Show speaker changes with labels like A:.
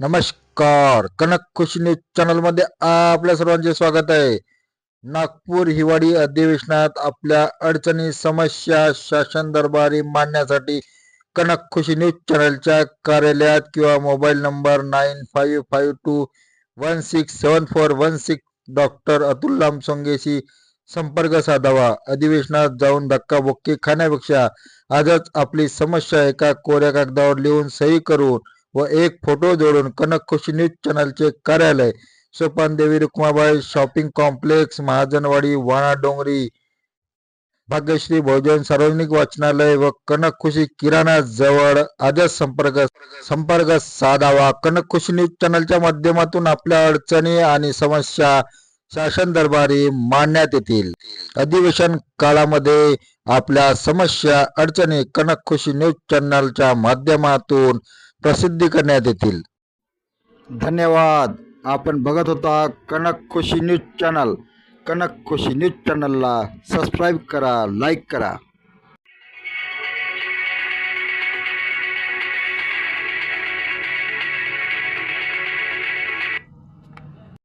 A: नमस्कार. कनक खुशी न्यूज चॅनलमध्ये आपल्या सर्वांचे स्वागत आहे. नागपूर हिवाळी अधिवेशनात आपल्या अडचणी समस्या शासन दरबारी मांडण्यासाठी कनक खुशी न्यूज चॅनलच्या कार्यालयात किंवा mobile number nine five five two one six seven four one six doctor Atul लामसोंगेशी संपर्क साधावा. अधिवेशनात जाऊन धक्काबुक्की खाण्यापेक्षा आजच आपली समस्या एका कोऱ्या कागदावर लिहून सही करून व एक फोटो जोडून कनक खुशी न्यूज चॅनलचे कार्यालय सोपान देवी रुक्माबाई शॉपिंग कॉम्प्लेक्स महाजनवाडी वाणा डोंगरी भाग्यश्री भोजन सार्वजनिक वाचनालय व कनक खुशी किराणा जवळ आजच संपर्क संपर्क साधावा. कनक खुशी न्यूज चॅनलच्या माध्यमातून आपल्या अडचणी आणि समस्या शासन दरबारी मांडण्यात येतील. अधिवेशन काळामध्ये आपल्या समस्या अडचणी कनक खुशी न्यूज चॅनलच्या माध्यमातून प्रसिद्धी करण्यात येतील. धन्यवाद. आपण बघत होता Kanak Khushi news channel. Kanak Khushi news चॅनलला सबस्क्राईब करा लाईक करा.